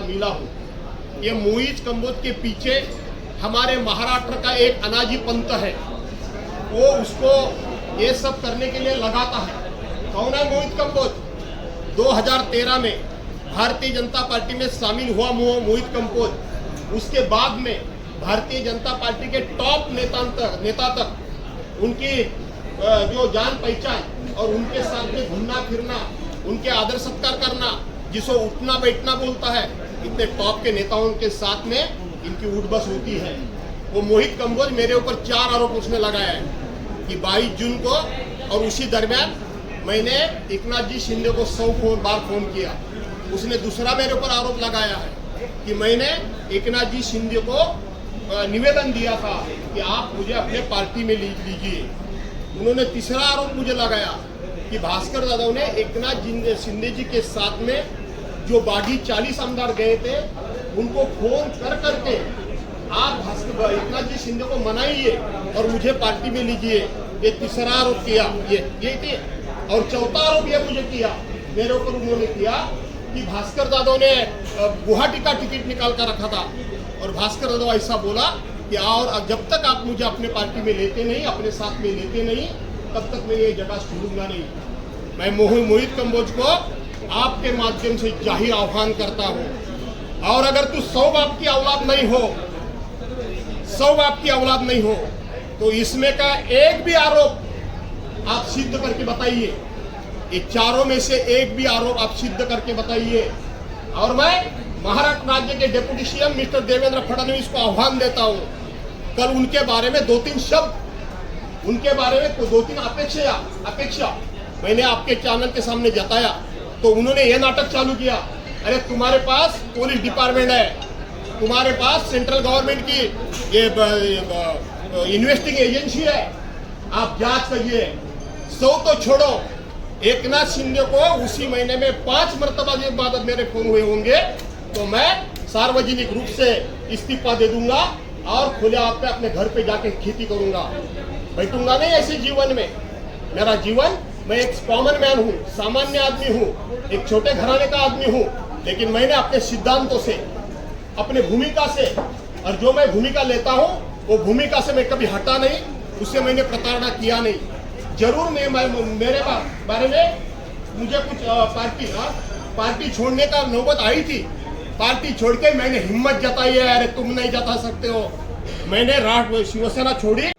मिला मिला हूँ। ये मोहित कम्बोज के पीछे हमारे महाराष्ट्र का एक अनाजी पंत है। वो उसको ये सब करने के लिए लगाता है। कौन है मोहित कम्बोज? 2013 में भारतीय जनता पार्टी में शामिल हुआ मोहित कम्बोज। उसके बाद में भारतीय जनता पार्टी के टॉप नेता तक नेता तक उनकी जो जान पहचान और उनके साथ में घूमना फिरना उनके आदर सत्कार करना जिसको उठना बैठना बोलता है इतने टॉप के नेताओं के साथ में इनकी उठ बस होती है। वो मोहित कंबोज मेरे ऊपर चार आरोप उसने लगाया है कि 22 जून को और उसी दरमियान मैंने एकनाथ जी शिंदे को सौ फ़ोन बार फ़ोन किया। उसने दूसरा मेरे ऊपर आरोप लगाया है कि मैंने एकनाथ जी शिंदे को निवेदन दिया था कि आप मुझे अपने पार्टी में लीजिए। उन्होंने तीसरा आरोप मुझे लगाया कि भास्कर यादव ने एकनाथ शिंदे जी के साथ में जो बागी चालीस आमदार गए थे, उनको फ़ोन कर करके आप एकनाथ जी शिंदे को मनाइए और मुझे पार्टी में लीजिए। ये तीसरा आरोप किया, ये ये थे और चौथा आरोप ये मुझे किया, मेरे ऊपर उन्होंने किया कि भास्कर यादव ने गुवाहाटी का टिकट निकाल कर रखा था। और भास्कर यादव ऐसा बोला कि, और जब तक आप मुझे अपने पार्टी में लेते नहीं, अपने साथ में लेते नहीं, तब तक मैं ये जगह छोड़ूँगा नहीं। मैं मोहित कम्बोज को आपके माध्यम से ज़ाहिर आह्वान करता हूँ। और अगर तू सौ बाप की औलाद नहीं हो, सौ बाप की औलाद नहीं हो तो इसमें का एक भी आरोप आप सिद्ध करके बताइए। ये चारों में से एक भी आरोप आप सिद्ध करके बताइए। और मैं महाराष्ट्र राज्य के deputy CM mister Devendra Fadnavis को आह्वान देता हूँ। कल उनके बारे में दो तीन शब्द, उनके बारे में दो तीन अपेक्षा अपेक्षा मैंने आपके चैनल के सामने जताया। तो उन्होंने ये नाटक चालू किया। अरे, तुम्हारे पास पुलिस डिपार्टमेंट है। तुम्हारे पास सेंट्रल गवर्नमेंट की ये इन्वेस्टिंग एजेंसी है। आप जाँच करिए। सौ तो छोड़ो। एक नाथ शिंदे को उसी महीने में पाँच मरतबा के बाद मेरे फ़ोन हुए होंगे तो मैं सार्वजनिक रूप से इस्तीफा दे दूँगा और खुले आप पे अपने घर पे जाके खेती करूँगा। बैठूँगा नहीं ऐसे जीवन में। मेरा जीवन मैं एक कॉमन मैन हूँ सामान्य आदमी हूँ एक छोटे घराने का आदमी हूँ लेकिन मैंने अपने सिद्धांतों से अपने भूमिका से और जो मैं भूमिका लेता हूँ वो भूमिका से मैं कभी हटा नहीं उससे मैंने प्रताड़ना किया नहीं। ज़रूर मैं, मैं मेरे बारे में मुझे कुछ पार्टी हाँ, पार्टी छोड़ने का नौबत आई थी। पार्टी छोड़ के मैंने हिम्मत जताई है अरे तुम नहीं जता सकते हो। मैंने राष्ट्र शिवसेना छोड़ी।